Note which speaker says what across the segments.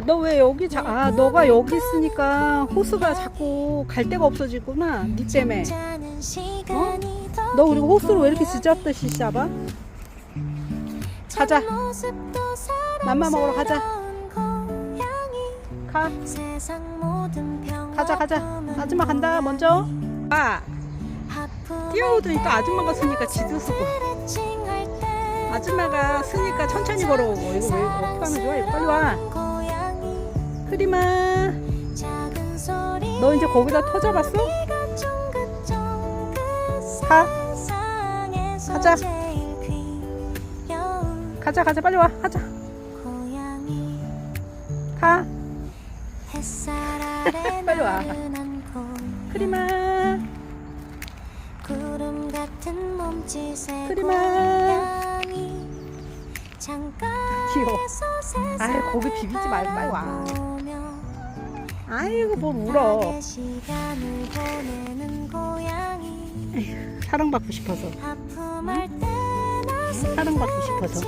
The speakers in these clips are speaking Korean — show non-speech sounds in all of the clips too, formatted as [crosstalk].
Speaker 1: 너 왜 여기 자, 아 너가 여기 있으니까 호수가 자꾸 갈 데가 없어지구나 니 때문에. 어? 너 그리고 호수를 왜 이렇게 쓰잡듯이 잡아? 가자. 맘마 먹으러 가자. 가. 가자 가자. 아줌마 간다 먼저. 아 뛰어오더니 또 아줌마가 쓰니까 지도 쓰고. 아줌마가 쓰니까 천천히 걸어오고. 이거 왜 어떻게 하면 좋아? 이거 빨리 와 흐리마. 너 이제 거기다 터져봤어? 가 가자. 가자 가자. 빨리 와. 가자. 가 [laughs] 빨리 와. 흐리마. 흐리마. 귀여워. 아이 거기 비비지 말고 빨리 와 아이고 뭘 울어.
Speaker 2: 보내는 고양이.
Speaker 1: 사랑받고 싶어서. 사랑받고 싶어서.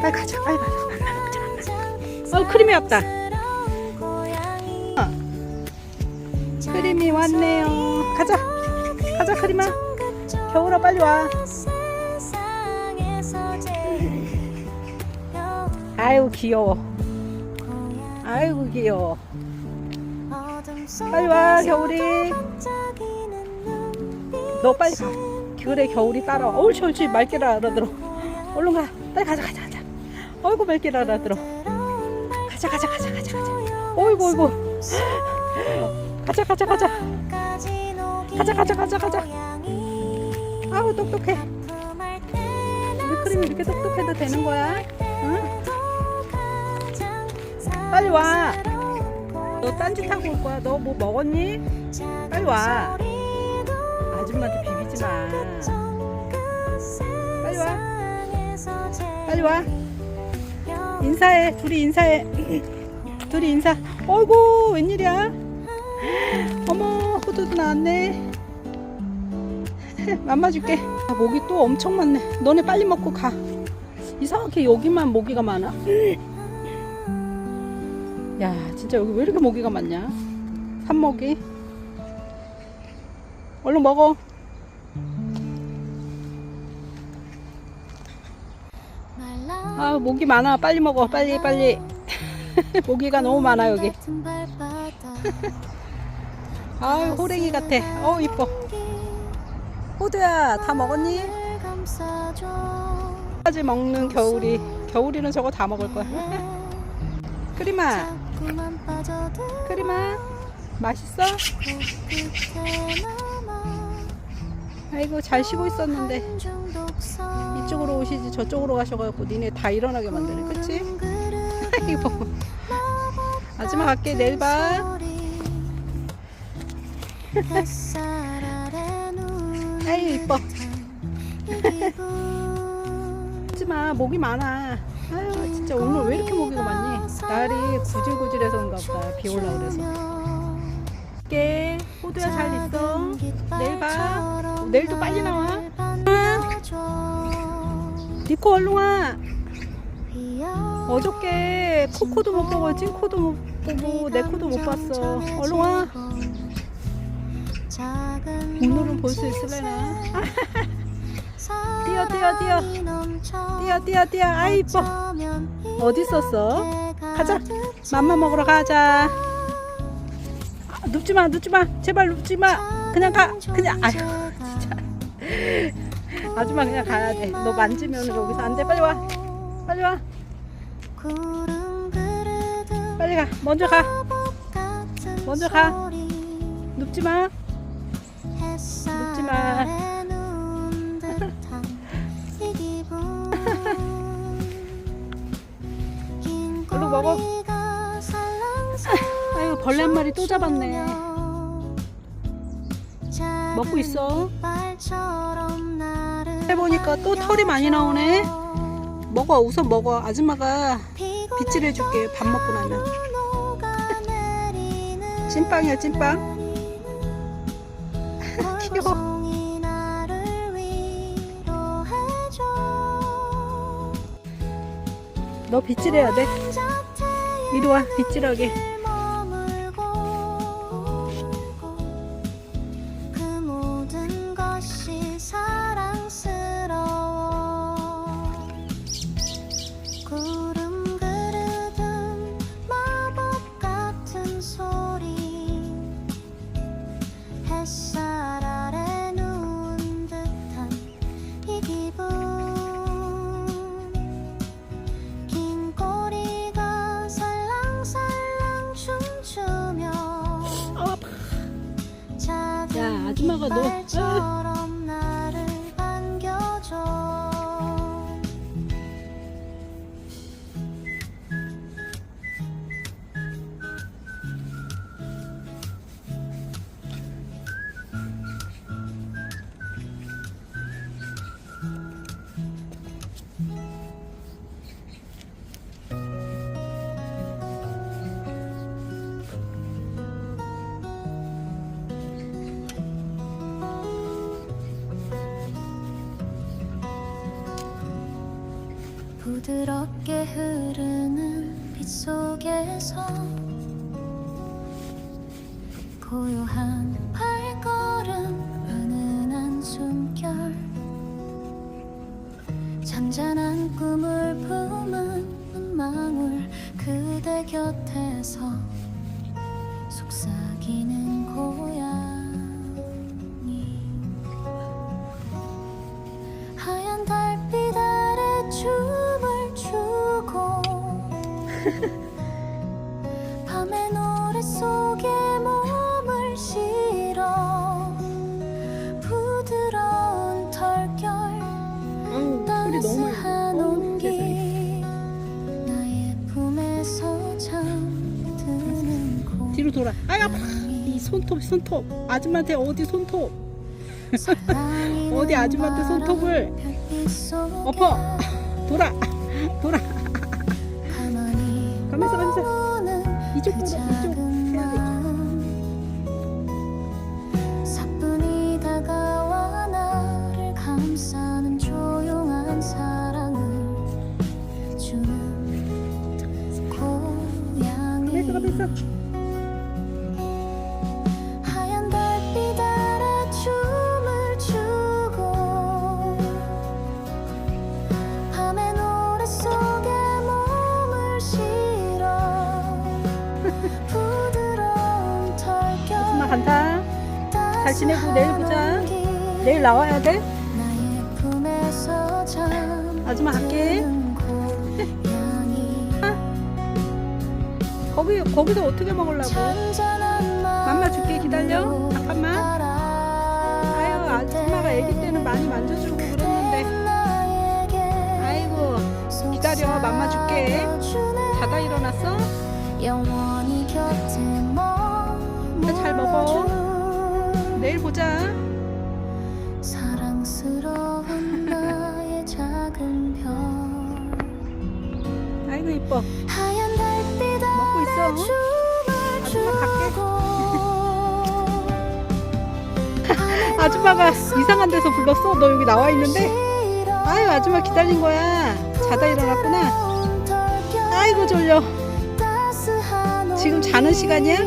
Speaker 1: 빨리 가자 빨리 가자. 먹자 어 크림이 왔다.
Speaker 2: 고양이.
Speaker 1: 크림이 왔네요. 가자. 가자 크림아. 겨울아 빨리 와. 아이고 귀여워. 아이고 귀여워 빨리 와, 겨울이. 너 빨리 가. 그래 겨울이 따라와. 옳지 옳지 말귀를 알아들어 얼른 가. 빨리 가자 가자 가자. 어이구 말귀를 알아들어 가자 가자 가자 가자 가자. 어이구 어이구. 가자 가자 가자. 가자, 가자, 가자, 가자. 아우 똑똑해. 우리 크림이 이렇게 똑똑해도 되는 거야? 응? 빨리 와. 너 딴짓하고 올 거야. 너 뭐 먹었니? 빨리 와. 아줌마한테 비비지 마. 빨리 와. 빨리 와. 인사해. 둘이 인사해. [clears throat] 둘이 인사. 어이구 웬일이야? [gasps] 어머 호두도 나왔네. [laughs] 맘마 줄게. 아, 모기 또 엄청 많네. 너네 빨리 먹고 가. 이상하게 여기만 모기가 많아 [gasps] 야 진짜 여기 왜 이렇게 모기가 많냐? 산모기? 얼른 먹어. 아 모기 많아. 빨리 먹어. 빨리 빨리. [laughs] 모기가 너무 많아 여기. [laughs] 아유 호랭이 같아. 어 이뻐. 호두야 다 먹었니? 까지 먹는 겨울이. 겨울이는 저거 다 먹을 거야. [laughs] 크리마 크리마 맛있어? 아이고 잘 쉬고 있었는데. 이쪽으로 오시지 저쪽으로 가셔가지고 니네 다 일어나게 만드네 그치? [laughs] 아이고. 아줌마 갈게 내일 봐. 아유 이뻐. 하지마 목이 많아 아유 진짜 오늘 왜 이렇게 모기가 많니? 날이 구질구질해서 그런가 보다. 비 올라 그래서. 갈게 호두야 잘 있어? 내일 봐. 내일도 빨리 나와. 니코 얼른 와. 어저께 코코도 못 보고 찐코도 못 보고 내 코도 못 봤어. 얼른 와. 오늘은 볼 수 있을래나 [laughs] [laughs] 뛰어 뛰어 뛰어. 뛰어 뛰어 뛰어. 아 이뻐. 어디 있었어? 가자. 맘마 먹으러 가자. 아, 눕지마 눕지마. 제발 눕지마. 그냥 가. 그냥 아유 진짜. 아줌마 그냥 가야 돼너 만지면 여기서 안 돼. 빨리 와. 빨리 와. 빨리 가. 먼저 가. 먼저 가. 눕지마. 눕지 마. 먹어. 아유 벌레 한 마리 또 잡았네. 먹고 있어? 해보니까 또 털이 많이 나오네. 먹어 우선 먹어. 아줌마가 빗질 해줄게. 밥 먹고 나면. 찐빵이야 찐빵. [laughs] 귀여워. 너 빗질해야 돼 이리 와 빗질하게
Speaker 2: 작은
Speaker 1: 야, 아줌마가 너-
Speaker 2: 깃 부드럽게 흐르는 빛 속에서 고요한 발걸음 은은한 숨결 잔잔한 꿈을 품은 눈망울 그대 곁에서
Speaker 1: 아이 아파 이 손톱. 손톱 아줌마한테 어디 손톱? 어디 아줌마한테 손톱을? 엎어. 돌아. 돌아 나와야 돼 아줌마 갈게.
Speaker 2: 고양이
Speaker 1: 거기 거기서 어떻게 먹으려고
Speaker 2: 맘마
Speaker 1: 줄게, 기다려. 잠깐만. 아유 아줌마가 아기 때는 많이 만져주고 그랬는데 아이고 기다려, 맘마 줄게. 자다 일어났어 잘 먹어. 내일 보자
Speaker 2: 춤을. 추고
Speaker 1: 아줌마가 이상한 데서 불렀어? 너 여기 나와 있는데? 아유 아줌마 기다린 거야. 자다 일어났구나. 아이고 졸려. 지금 자는 시간이야?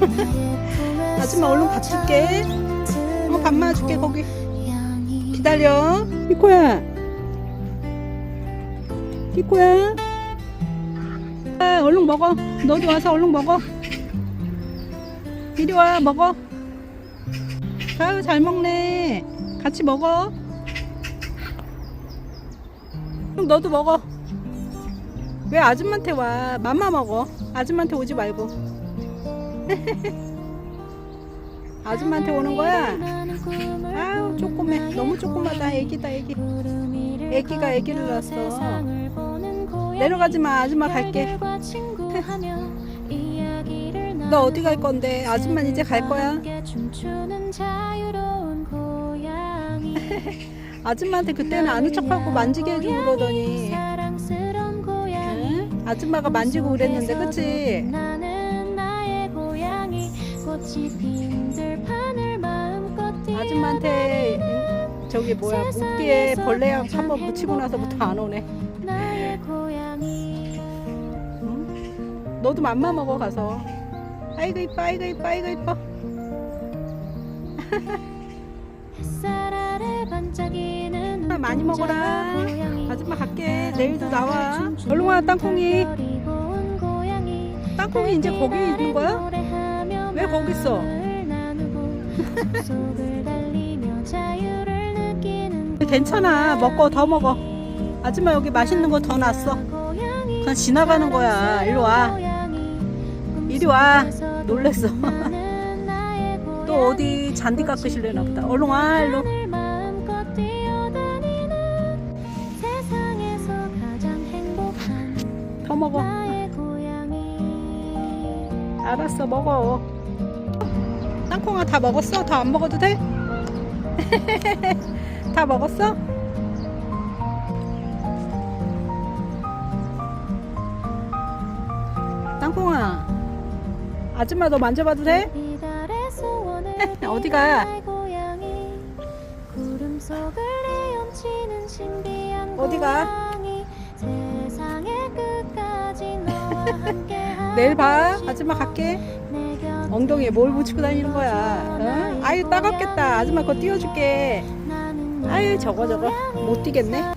Speaker 1: [laughs] 아줌마 얼른 밥 줄게. 어, 밥만 줄게 거기. 기다려. 이코야. 이코야 아, 얼른 먹어. 너도 와서 얼른 먹어. 이리 와 먹어. 아유 잘 먹네. 같이 먹어. 그럼 너도 먹어. 왜 아줌마한테 와? 맘마 먹어. 아줌마한테 오지 말고. [laughs] 아줌마한테 오는 거야? 아유 조그매. 너무 조그마다. 애기다 애기. 애기가 애기를 낳았어 내려가지 마 아줌마 갈게. [laughs] 너 어디 갈 건데? 아줌마 이제 갈 거야? [laughs] 아줌마한테 그때는 아는 척하고 만지게 해주고 그러더니. 응? 아줌마가 만지고 그랬는데 그치? 아줌마한테 저기 뭐야 목뒤에 벌레약 한번 묻히고 나서부터 안 오네 너도 맘마 먹어 가서. 아이고 이뻐 아이고 이뻐 아이고 이뻐.
Speaker 2: 아,
Speaker 1: 많이 먹어라. 아줌마 갈게. 내일도 나와. 얼른 와 땅콩이. 땅콩이 이제 거기 있는 거야? 왜 거기 있어? [laughs] 괜찮아. 먹고 더 먹어. 아줌마 여기 맛있는 거 더 놨어. 그냥 지나가는 거야. 일로 와. 이리 와. 놀랬어. [laughs] 또 어디 잔디 깎으실래나 보다. 얼른 와, 일로. 더 먹어. 알았어, 먹어. 땅콩아, 다 먹었어? 더 안 먹어도 돼? [laughs] 다 먹었어? 땅콩아, 아줌마 너 만져봐도 돼? [laughs] 어디가? 어디가? [laughs] 내일 봐. 아줌마 갈게. 엉덩이에 뭘 붙이고 다니는 거야? 응? 아유, 따갑겠다. 아줌마 그거 띄워줄게. 아유, 저거 저거. 못 뛰겠네.